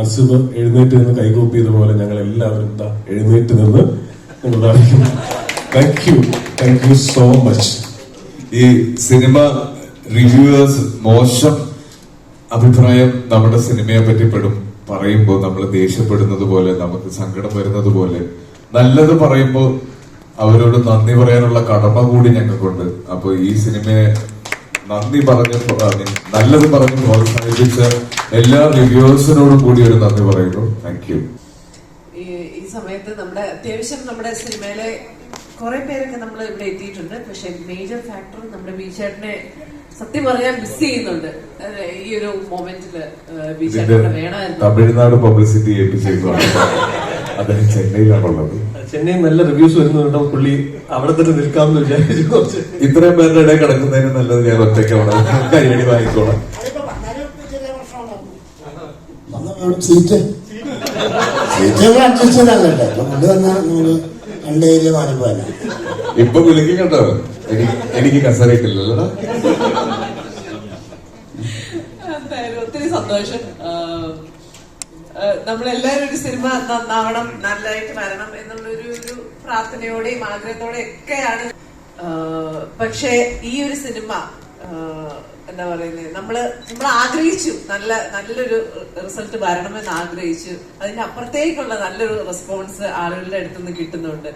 അസുബ് എഴുന്നേറ്റ് നിന്ന് കൈകൂപ്പിയത് പോലെ ഞങ്ങൾ എല്ലാവരും എഴുന്നേറ്റ് നിന്ന് thank you thank you so much ഈ സിനിമ റിവ്യൂവേഴ്സ് മോശം അഭിപ്രായം നമ്മുടെ സിനിമയെ പറ്റി പെടും. പറയുമ്പോൾ നമ്മൾ ദേഷ്യപ്പെടുന്നത് പോലെ നമുക്ക് സങ്കടം വരുന്നത് പോലെ. നല്ലത് പറയുമ്പോൾ അവരോട് നന്ദി പറയാനുള്ള കടമ കൂടി ഞങ്ങൾക്കുണ്ട്. അപ്പൊ ഈ സിനിമയെ നന്ദി പറഞ്ഞ് നല്ലത് പറഞ്ഞ് പ്രോത്സാഹിപ്പിച്ച എല്ലാ റിവ്യൂവേഴ്സിനോടും കൂടി ഒരു നന്ദി പറയുന്നു. താങ്ക് യു ഈ സമയത്ത് നമ്മുടെ അത്യാവശ്യം നമ്മുടെ സിനിമയിലെ കുറെ പേരൊക്കെ നമ്മൾ ഇവിടെ എത്തിയിട്ടുണ്ട്. പക്ഷെ മേജർ ഫാക്ടർ നമ്മുടെ ബീച്ചേട്ടനെ സത്യം പറയാൻ മിസ് ചെയ്യുന്നുണ്ട്. ഈ ഒരു മൊമെന്റിൽ ബിചേട്ടനെ ബീച്ചേട്ടനെ വേണമായിരുന്നു. തമിഴ്നാട് പബ്ലിസിറ്റി ഏൽപ്പിച്ചേക്കുവാണ് അദ്ദേഹം ചെന്നൈയിലാണുള്ളത് ചെന്നൈ നല്ല റിവ്യൂസ് വരുന്നുണ്ടോ പുള്ളി? അവിടെ തന്നെ നിൽക്കാമെന്ന് വിചാരിച്ചു കുറച്ച് ഇത്രയും പേരുടെ ഇടയിൽ കിടക്കുന്നതിന് നല്ലത് ഞാൻ ഒറ്റയ്ക്ക് അവിടെ കൈയടി വാങ്ങിക്കോളാം. സീറ്റ് സീറ്റ് നമ്മൾ ഇപ്പൊ വിളിക്കും കേട്ടോ. എനിക്ക് കസറിയിട്ടില്ലല്ലോ ഒത്തിരി സന്തോഷം. നമ്മളെല്ലാവരും ഒരു സിനിമ നന്നാവണം നല്ലതായിട്ട് വരണം എന്നുള്ളൊരു ഒരു പ്രാർത്ഥനയോടെയും ആഗ്രഹത്തോടെയും ഒക്കെയാണ് പക്ഷെ ഈ ഒരു സിനിമ എന്താ പറയുന്നത് നമ്മൾ നമ്മൾ ആഗ്രഹിച്ചു നല്ല നല്ലൊരു റിസൾട്ട് വരണമെന്ന് ആഗ്രഹിച്ചു. അതിന്റെ അപ്പുറത്തേക്കുള്ള നല്ലൊരു റെസ്പോൺസ് ആളുകളുടെ അടുത്തു നിന്ന് കിട്ടുന്നുണ്ട്.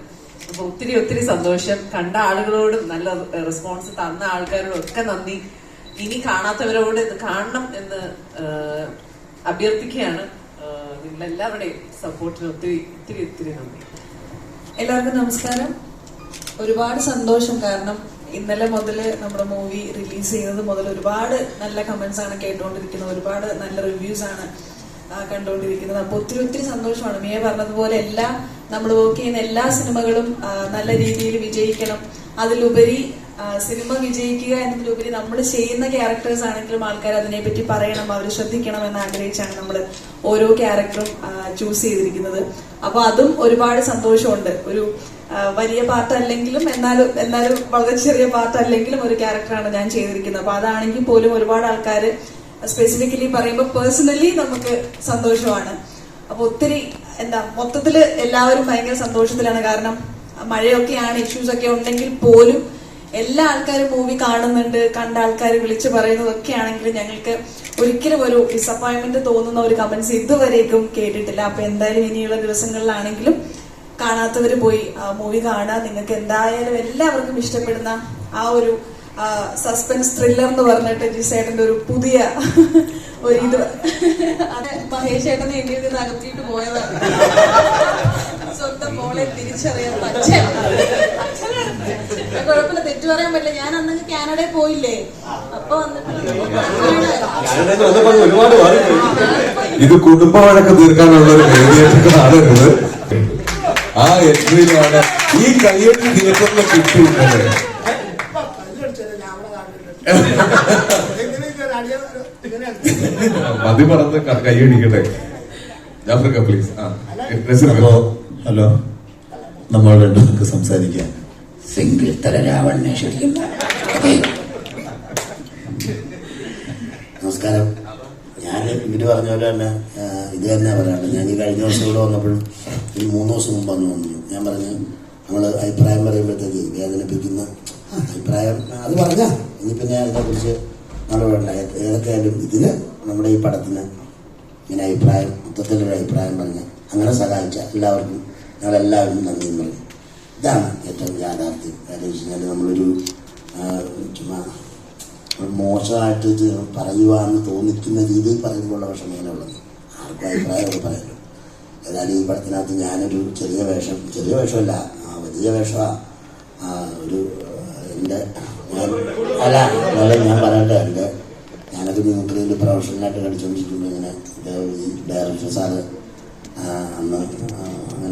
അപ്പൊ ഒത്തിരി ഒത്തിരി സന്തോഷം. കണ്ട ആളുകളോടും നല്ല റെസ്പോൺസ് തന്ന ആൾക്കാരോടും ഒക്കെ നന്ദി. ഇനി കാണാത്തവരോട് ഇത് കാണണം എന്ന് അഭ്യർത്ഥിക്കുകയാണ്. നിങ്ങളെല്ലാവരുടെയും സപ്പോർട്ടിന് ഒത്തിരി ഒത്തിരി ഒത്തിരി നന്ദി. എല്ലാവർക്കും നമസ്കാരം. ഒരുപാട് സന്തോഷം. കാരണം ഇന്നലെ മുതൽ നമ്മുടെ മൂവി റിലീസ് ചെയ്തത് മുതൽ ഒരുപാട് നല്ല കമന്റ്സ് ആണ് കേട്ടുകൊണ്ടിരിക്കുന്നത് ഒരുപാട് നല്ല റിവ്യൂസ് ആണ് കണ്ടുകൊണ്ടിരിക്കുന്നത് അപ്പൊ ഒത്തിരി ഒത്തിരി സന്തോഷമാണ്. മിയ പറഞ്ഞതുപോലെ എല്ലാ നമ്മൾ വർക്ക് ചെയ്യുന്ന എല്ലാ സിനിമകളും നല്ല രീതിയിൽ വിജയിക്കണം. അതിലുപരി സിനിമ വിജയിക്കുക എന്നതിലുപരി നമ്മൾ ചെയ്യുന്ന ക്യാരക്ടേഴ്സ് ആണെങ്കിലും ആൾക്കാർ അതിനെപ്പറ്റി പറയണം അവർ ശ്രദ്ധിക്കണം എന്ന് ആഗ്രഹിച്ചാണ് നമ്മൾ ഓരോ ക്യാരക്ടറും ചൂസ് ചെയ്തിരിക്കുന്നത്. അപ്പൊ അതും ഒരുപാട് സന്തോഷമുണ്ട്. ഒരു വലിയ പാർട്ട് അല്ലെങ്കിലും എന്നാലും എന്നാലും വളരെ ചെറിയ പാർട്ട് അല്ലെങ്കിലും ഒരു ക്യാരക്ടറാണ് ഞാൻ ചെയ്തിരിക്കുന്നത്. അപ്പൊ അതാണെങ്കിൽ പോലും ഒരുപാട് ആൾക്കാർ സ്പെസിഫിക്കലി പറയുമ്പോൾ പേഴ്സണലി നമുക്ക് സന്തോഷമാണ്. അപ്പൊ ഒത്തിരി എന്താ മൊത്തത്തിൽ എല്ലാവരും ഭയങ്കര സന്തോഷത്തിലാണ്. കാരണം മഴയൊക്കെയാണ് ഇഷ്യൂസ് ഒക്കെ ഉണ്ടെങ്കിൽ പോലും എല്ലാ ആൾക്കാരും മൂവി കാണുന്നുണ്ട് കണ്ട ആൾക്കാർ വിളിച്ചു പറയുന്നതൊക്കെ ആണെങ്കിൽ ഞങ്ങൾക്ക് ഒരിക്കലും ഒരു ഡിസപ്പോയിന്റ്മെന്റ് തോന്നുന്ന ഒരു കമന്റ്സ് ഇതുവരേക്കും കേട്ടിട്ടില്ല. അപ്പൊ എന്തായാലും ഇനിയുള്ള ദിവസങ്ങളിലാണെങ്കിലും കാണാത്തവർ പോയി മൂവി കാണുക. നിങ്ങൾക്ക് എന്തായാലും എല്ലാവർക്കും ഇഷ്ടപ്പെടുന്ന ആ ഒരു സസ്പെൻസ് ത്രില്ലർ എന്ന് പറഞ്ഞിട്ട് ജിസേട്ടന്റെ ഒരു പുതിയ ഒരു ഇത്. അത് മഹേഷ് ചേട്ടനെ എന്റെ നിന്ന് അകത്തിയിട്ട് പോയതാണ്. സ്വന്തം മോളെ തിരിച്ചറിയാൻ കുഴപ്പമില്ല തെറ്റു പറയാൻ പറ്റില്ല. ഞാൻ അന്ന് കാനഡയിൽ പോയില്ലേ? അപ്പൊ ഇത് കുടുംബ വഴക്ക് തീർക്കാനുള്ള ഒരു വേദിയായിട്ട് കാണരുത് ആ എൻട്രിയിലാണ് ഈ കയ്യൊക്കെ തിയേറ്ററിൽ കിട്ടിയിട്ടുള്ളത് മതി പറഞ്ഞ് ക- കയ്യടിക്കട്ടെ. ജാഫ്രിക്ക പ്ലീസ് ഹലോ. നമ്മൾ രണ്ടു രണ്ടുപേർക്ക് സംസാരിക്കാം. സിംഗിൾ തല രാവണനെ ശരിക്കും. നമസ്കാരം. ഞാൻ ഇവർ പറഞ്ഞ പോലെ തന്നെ ഇത് തന്നെ പറയാനുള്ളത്. ഞാൻ ഈ കഴിഞ്ഞ ദിവസം ഇവിടെ വന്നപ്പോഴും ഈ മൂന്ന് ദിവസം മുമ്പ് വന്നു വന്നു. ഞാൻ പറഞ്ഞു നമ്മൾ അഭിപ്രായം പറയുമ്പോഴത്തേക്ക് വേദനിപ്പിക്കുന്ന അഭിപ്രായം അത് പറഞ്ഞ ഇനി പിന്നെ അതിനെക്കുറിച്ച് നമ്മൾ വേണ്ട ഏതൊക്കെയായാലും ഇതിന് നമ്മുടെ ഈ പടത്തിന് ഇങ്ങനെ അഭിപ്രായം മൊത്തത്തിലൊരു അഭിപ്രായം പറഞ്ഞ് അങ്ങനെ സഹായിച്ച എല്ലാവർക്കും ഞങ്ങളെല്ലാവരും നന്ദിയും പറയും ഇതാണ് ഏറ്റവും യാഥാർത്ഥ്യം. കാര്യം വെച്ച് കഴിഞ്ഞാൽ നമ്മളൊരു ചുമ്മാ മോശമായിട്ട് പറയുവാന്ന് തോന്നിക്കുന്ന രീതിയിൽ പറയുമ്പോഴുള്ള വിഷമങ്ങളുള്ളത് ആർക്കും അഭിപ്രായമൊക്കെ പറയാലോ ഏതായാലും ഈ പടത്തിനകത്ത് ഞാനൊരു ചെറിയ വേഷം ചെറിയ വേഷമല്ല വലിയ വേഷമാണ് ഒരു എന്റെ അല്ല എന്നാലും ഞാൻ പറയട്ടെ എന്റെ ഞാനത് മിമിക്രിയിൽ പ്രൊഫഷണലായിട്ട് കളിച്ചുകൊണ്ടിരിക്കുമ്പോൾ ഇങ്ങനെ ഡയറക്ടർ സാറ് അന്ന്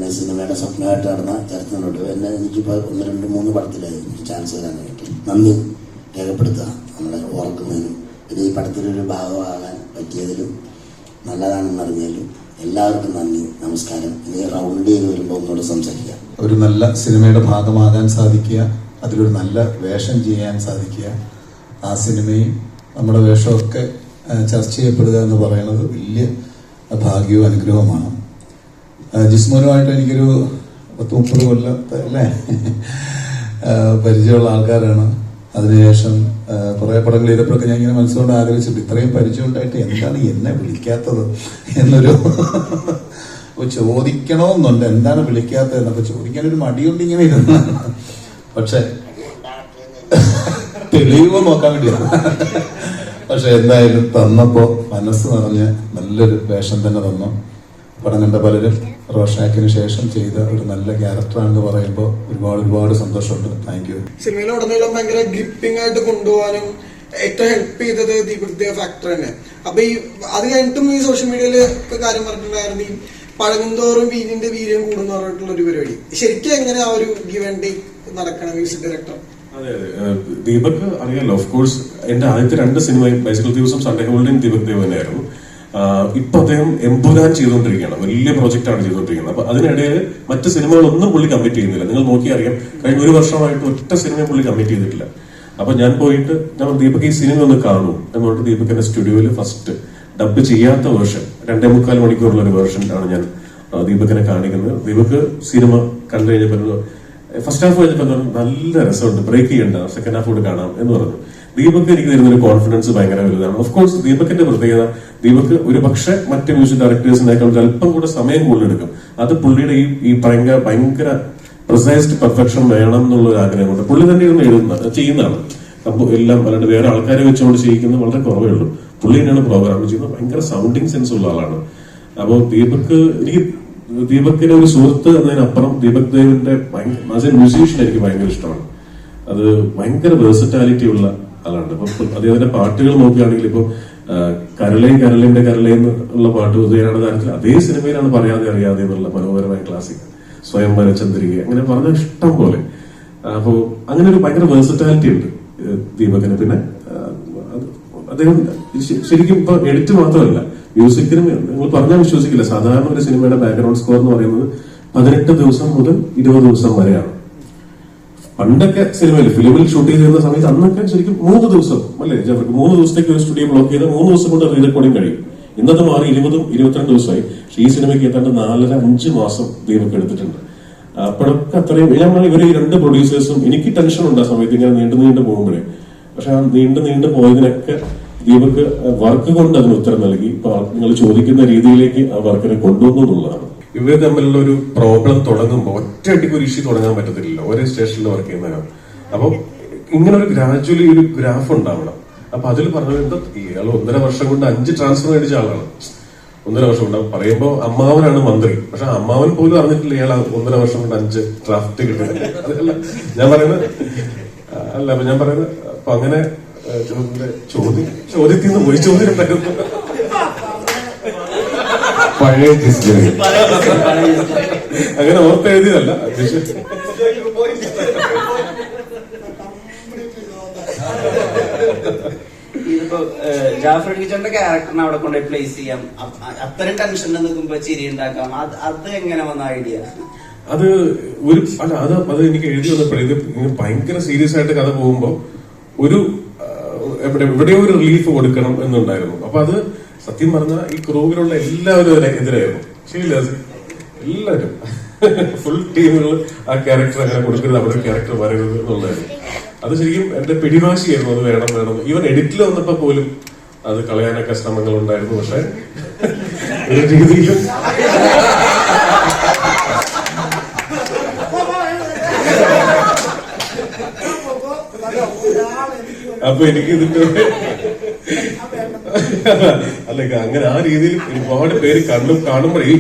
അങ്ങനെ സിനിമയുടെ സ്വപ്നമായിട്ട് നടന്ന ചരിത്രങ്ങളുണ്ട് എന്നെ എനിക്കിപ്പോൾ ഒന്ന് രണ്ട് മൂന്ന് പടത്തിലായി എനിക്ക് ചാൻസ് തരാനായിട്ട് നന്ദി രേഖപ്പെടുത്തുക. നമ്മളെ ഓർക്കുന്നതിനും പിന്നെ ഈ പടത്തിലൊരു ഭാഗമാകാൻ പറ്റിയതിലും നല്ലതാണെന്ന് അറിഞ്ഞാലും എല്ലാവർക്കും നന്ദി നമസ്കാരം. ഇനി റൗണ്ട് ചെയ്ത് വരുമ്പോൾ ഒന്നുകൂടെ സംസാരിക്കാം. ഒരു നല്ല സിനിമയുടെ ഭാഗമാകാൻ സാധിക്കുക അതിലൊരു നല്ല വേഷം ചെയ്യാൻ സാധിക്കുക. ആ സിനിമയും നമ്മുടെ വേഷമൊക്കെ ചർച്ച ചെയ്യപ്പെടുക എന്ന് പറയുന്നത് വലിയ ഭാഗ്യവും അനുഗ്രഹവുമാണ്. ജിസ്മോനുമായിട്ട് എനിക്കൊരു പത്ത് മുപ്പത് കൊല്ലത്തെ അല്ലേ? പരിചയമുള്ള ആൾക്കാരാണ്. അതിനുശേഷം കുറെ പടങ്ങൾ ചെയ്തപ്പോഴൊക്കെ ഞാൻ ഇങ്ങനെ മനസ്സുകൊണ്ട് ആഗ്രഹിച്ചിട്ട് ഇത്രയും പരിചയം ഉണ്ടായിട്ട് എന്താണ് എന്നെ വിളിക്കാത്തത് എന്നൊരു ചോദിക്കണമെന്നുണ്ട് എന്താണ് വിളിക്കാത്തത് എന്നൊക്കെ ചോദിക്കാനൊരു മടിയുണ്ട് ഇങ്ങനെ പക്ഷെ തെളിവ് നോക്കാൻ വേണ്ടിയാണ് പക്ഷെ എന്തായാലും തന്നപ്പോ മനസ്സ് നിറഞ്ഞ് നല്ലൊരു വേഷം തന്നെ തന്നു. പടം കണ്ട പലരും റോഷാക്കിന് ശേഷം ചെയ്ത ഒരു നല്ല ക്യാരക്ടറാണെന്ന് പറയുമ്പോൾ ഒരുപാട് ഒരുപാട് സന്തോഷമുണ്ട്. താങ്ക് യു സിനിമയിലുടനീളം ഭയങ്കര ഗ്രിപ്പിംഗ് ആയിട്ട് കൊണ്ടുപോകാനും ഏറ്റവും ഹെൽപ്പ് ചെയ്തത് ദീപക് ദേവ് ഫാക്ടർ തന്നെ. അപ്പൊ ഈ അത് കഴിഞ്ഞിട്ടും ഈ സോഷ്യൽ മീഡിയയിൽ ഒക്കെ കാര്യം പറഞ്ഞിട്ടുണ്ടായിരുന്നു. ഈ പഴകുന്തോറും വീഞ്ഞിന്റെ വീര്യം കൂടുന്നു പറഞ്ഞിട്ടുള്ള ഒരു പരിപാടി. ശരിക്കും എങ്ങനെ ആ ഒരു ഗിവ് ആൻഡ് ടേക്ക് നടക്കണം മ്യൂസിക് ഡയറക്ടർ അതെ അതെ. ദീപക് അറിയാലോ ഓഫ് കോഴ്സ് എന്റെ ആദ്യത്തെ രണ്ട് സിനിമയും ബൈസിക്കൽ ദിവസം സൺഡേ ഹോൾഡിംഗ് ദീപക് ദേവ് തന്നെയായിരുന്നു. ഇപ്പൊ അദ്ദേഹം എംപുരാൻ ചെയ്തുകൊണ്ടിരിക്കുകയാണ്. വലിയ പ്രോജക്റ്റാണ് ചെയ്തുകൊണ്ടിരിക്കുന്നത്. അപ്പൊ അതിനിടയിൽ മറ്റ് സിനിമകളൊന്നും പുള്ളി കമ്മിറ്റ് ചെയ്യുന്നില്ല. നിങ്ങൾ നോക്കി അറിയാം കഴിഞ്ഞ ഒരു വർഷമായിട്ട് ഒറ്റ സിനിമയും പുള്ളി കമ്മിറ്റ് ചെയ്തിട്ടില്ല. അപ്പൊ ഞാൻ പോയിട്ട് ഞാൻ ദീപക് ഈ സിനിമ ഒന്ന് കാണൂ. എന്ന് പറഞ്ഞു ദീപകിന്റെ സ്റ്റുഡിയോയിൽ ഫസ്റ്റ് ഡബ് ചെയ്യാത്ത വേർഷൻ രണ്ടേ മുക്കാൽ മണിക്കൂറുള്ള ഒരു വേർഷൻ ആണ് ഞാൻ ദീപകിനെ കാണിക്കുന്നത്. ദീപക് സിനിമ കണ്ടു കഴിഞ്ഞപ്പോൾ ഫസ്റ്റ് ഹാഫ് കഴിഞ്ഞപ്പോൾ നല്ല രസമുണ്ട് ബ്രേക്ക് ചെയ്യണ്ട സെക്കൻഡ് ഹാഫ് കൂടെ കാണാം എന്ന് പറഞ്ഞു. ദീപക് എനിക്ക് തരുന്ന ഒരു കോൺഫിഡൻസ് ഭയങ്കര വലുതാണ്. ഓഫ് കോഴ്സ് ദീപകിന്റെ പ്രത്യേകത ദീപക് ഒരു പക്ഷെ മറ്റ് മ്യൂസിക് ഡയറക്ടേഴ്സിനേക്കാൾ അല്പം കൂടെ സമയം കൂടുതലെടുക്കും. അത് പുള്ളിയുടെ ഈ ഈ ഭയങ്കര ഭയങ്കര പ്രിസൈസ്ഡ് പെർഫെക്ഷൻ വേണം എന്നുള്ള ഒരു കൊണ്ട് പുള്ളി തന്നെ ഇരുന്ന് എഴുതുന്ന ചെയ്യുന്നതാണ്. അപ്പൊ എല്ലാം അല്ലാണ്ട് വേറെ ആൾക്കാരെ വെച്ചുകൊണ്ട് ചെയ്യിക്കുന്നത് വളരെ കുറവേ ഉള്ളൂ. പുള്ളി തന്നെയാണ് പ്രോഗ്രാം ചെയ്യുന്നത്. ഭയങ്കര സൗണ്ടിങ് സെൻസ് ഉള്ള ആളാണ്. അപ്പോൾ ദീപക് എനിക്ക് ദീപക്കിന്റെ ഒരു സുഹൃത്ത് എന്നതിനപ്പുറം ദീപക് ദേവിന്റെ എ മ്യൂസീഷ്യൻ എനിക്ക് ഭയങ്കര ഇഷ്ടമാണ്. അത് ഭയങ്കര വേഴ്സറ്റാലിറ്റി ഉള്ള ആളാണ്. അപ്പൊ അദ്ദേഹത്തിന്റെ പാട്ടുകൾ നോക്കുകയാണെങ്കിൽ ഇപ്പൊ കരളയും കരളിന്റെ കരളയും ഉള്ള പാട്ട് ഉദയനാണ് താരത്തിൽ അതേ സിനിമയിലാണ് പറയാതെ അറിയാതെ എന്നുള്ള മനോഹരമായ ക്ലാസിക് സ്വയം ചന്ദ്രിക അങ്ങനെ പറഞ്ഞ ഇഷ്ടം പോലെ. അപ്പോ അങ്ങനെ ഒരു ഭയങ്കര വേഴ്സറ്റാലിറ്റി ഉണ്ട് ദീപകന് പിന്നെ അദ്ദേഹം ശരിക്കും ഇപ്പൊ എഡിറ്റ് മാത്രമല്ല മ്യൂസിക്കിനും നിങ്ങൾ പറഞ്ഞാൽ വിശ്വസിക്കില്ല. സാധാരണ ഒരു സിനിമയുടെ ബാക്ക്ഗ്രൗണ്ട് സ്കോർ എന്ന് പറയുന്നത് പതിനെട്ട് ദിവസം മുതൽ ഇരുപത് ദിവസം വരെയാണ്. പണ്ടൊക്കെ സിനിമയിൽ ഫിലിമിൽ ഷൂട്ട് ചെയ്തിരുന്ന സമയത്ത് അന്നൊക്കെ ശരിക്കും മൂന്ന് ദിവസം അല്ലേ ജാഫർക്ക് മൂന്ന് ദിവസത്തേക്ക് ഒരു സ്റ്റുഡിയോ ബ്ലോക്ക് ചെയ്ത് മൂന്ന് ദിവസം കൊണ്ട് റീ റെക്കോർഡിംഗ് കഴിയും. ഇന്നത്തെ മാറി ഇരുപതും ഇരുപത്തിരണ്ട് ദിവസമായി. പക്ഷേ ഈ സിനിമയ്ക്ക് ഏതാണ്ട് നാലര അഞ്ച് മാസം ദീപക്ക് എടുത്തിട്ടുണ്ട്. അപ്പോഴൊക്കെ അത്രയും ഞാൻ ഇവർ ഈ രണ്ട് പ്രൊഡ്യൂസേഴ്സും എനിക്ക് ടെൻഷൻ ഉണ്ട് ആ സമയത്ത് ഇങ്ങനെ നീണ്ടു നീണ്ടു പോകുമ്പോഴേ. പക്ഷെ ആ നീണ്ടു നീണ്ടു പോയതിനൊക്കെ ദീപക്ക് വർക്ക് കൊണ്ട് അതിന് ഉത്തരം നൽകി. നിങ്ങൾ ചോദിക്കുന്ന രീതിയിലേക്ക് ആ വർക്കിനെ കൊണ്ടുവന്നു എന്നുള്ളതാണ്. ഇവർ തമ്മിലുള്ള ഒരു പ്രോബ്ലം തുടങ്ങുമ്പോൾ ഒറ്റയടിക്ക് ഒരു ഇഷ്യൂ തുടങ്ങാൻ പറ്റത്തില്ല ഒരേ സ്റ്റേഷനിൽ വർക്ക് ചെയ്യുന്നവരാണ് അപ്പൊ ഇങ്ങനെ ഒരു ഗ്രാജുവലി ഒരു ഗ്രാഫ് ഉണ്ടാവണം. അപ്പൊ അതിൽ പറഞ്ഞത് ഇയാൾ ഒന്നര വർഷം കൊണ്ട് അഞ്ച് ട്രാൻസ്ഫർ മേടിച്ച ആളാണ്. ഒന്നര വർഷം കൊണ്ട് പറയുമ്പോൾ അമ്മാവനാണ് മന്ത്രി. പക്ഷെ അമ്മാവൻ പോലും അറിഞ്ഞിട്ടില്ല ഇയാൾ ഒന്നര വർഷം കൊണ്ട് അഞ്ച് ഡ്രാഫ്റ്റ് കിട്ടുന്നത്. അതല്ല ഞാൻ പറയുന്നത് അല്ല ഞാൻ പറയുന്നത് അപ്പൊ അങ്ങനെ ചോദ്യം ചോദ്യത്തിൽ നിന്ന് പോയി ചോദ്യം ഉണ്ടായിരുന്നു. പഴയ ജിസ്ജറി അങ്ങനെ ഓർത്ത് എഴുതിയതല്ല ഇതിപ്പോ ജാഫർ ടീച്ചറിന്റെ ക്യാരക്ടറിനെ അവിടെ പ്ലേസ് ചെയ്യാം. നിൽക്കുമ്പോ ചിരി ഉണ്ടാക്കാം. അത് അത് എങ്ങനെ വന്ന ഐഡിയ അത് ഒരു അല്ല അത് അത് എനിക്ക് എഴുതി വന്നപ്പോഴേ ഇത് ഭയങ്കര സീരിയസ് ആയിട്ട് കഥ പോകുമ്പോ ഒരു എവിടെയോ ഒരു റിലീഫ് കൊടുക്കണം എന്നുണ്ടായിരുന്നു. അപ്പൊ അത് സത്യം പറഞ്ഞാൽ ഈ ക്രൂവിലുള്ള എല്ലാവരും അതിനെ എതിരായിരുന്നു. ശരിയില്ല എല്ലാവരും. ഫുൾ ടീമുകൾ ആ ക്യാരക്ടർ അങ്ങനെ കൊടുക്കരുത് അവിടെ ക്യാരക്ടർ വരരുത് എന്നുള്ളതായിരുന്നു. അത് ശരിക്കും എന്റെ പിടിവാശിയായിരുന്നു അത് വേണം വേണം. ഈവൻ എഡിറ്റിൽ വന്നപ്പോ പോലും അത് കളയാനൊക്കെ ശ്രമങ്ങൾ ഉണ്ടായിരുന്നു. പക്ഷെ ഒരു രീതിയിലും അപ്പൊ എനിക്ക് ഇതിന്റെ അല്ല ഇത് അങ്ങനെ ആ രീതിയിൽ ഒരുപാട് പേര് കണ്ണും കാണുമ്പോഴേ ഈ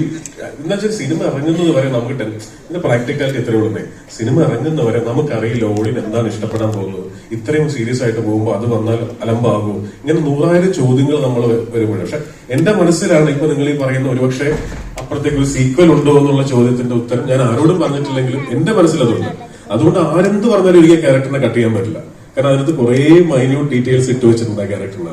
എന്നുവെച്ചാൽ സിനിമ ഇറങ്ങുന്നത് വരെ നമുക്ക് ഇതിന്റെ പ്രാക്ടിക്കാലിറ്റി എത്രയേ ഉള്ളൂ സിനിമ ഇറങ്ങുന്ന വരെ നമുക്കറിയില്ല ഓടിന് എന്താണ് ഇഷ്ടപ്പെടാൻ പോകുന്നത്. ഇത്രയും സീരിയസ് ആയിട്ട് പോകുമ്പോൾ അത് വന്നാൽ അലമ്പാകും. ഇങ്ങനെ നൂറായിരം ചോദ്യങ്ങൾ നമ്മൾ വരുമ്പോഴേ. പക്ഷെ എന്റെ മനസ്സിലാണ് ഇപ്പൊ നിങ്ങൾ ഈ പറയുന്ന ഒരുപക്ഷെ അപ്പുറത്തേക്ക് ഒരു സീക്വൽ ഉണ്ടോ എന്നുള്ള ചോദ്യത്തിന്റെ ഉത്തരം ഞാൻ ആരോടും പറഞ്ഞിട്ടില്ലെങ്കിലും എന്റെ മനസ്സിൽ അതുണ്ട് അതുകൊണ്ട് ആരെന്ത് പറഞ്ഞാലും എനിക്ക് ക്യാരക്ടറിനെ കട്ട് ചെയ്യാൻ പറ്റില്ല. കാരണം അതിനകത്ത് കുറെ മൈന്യൂട്ട് ഡീറ്റെയിൽസ് ഇട്ട് വെച്ചിട്ടുണ്ട് ആ ക്യാരക്ടറിന്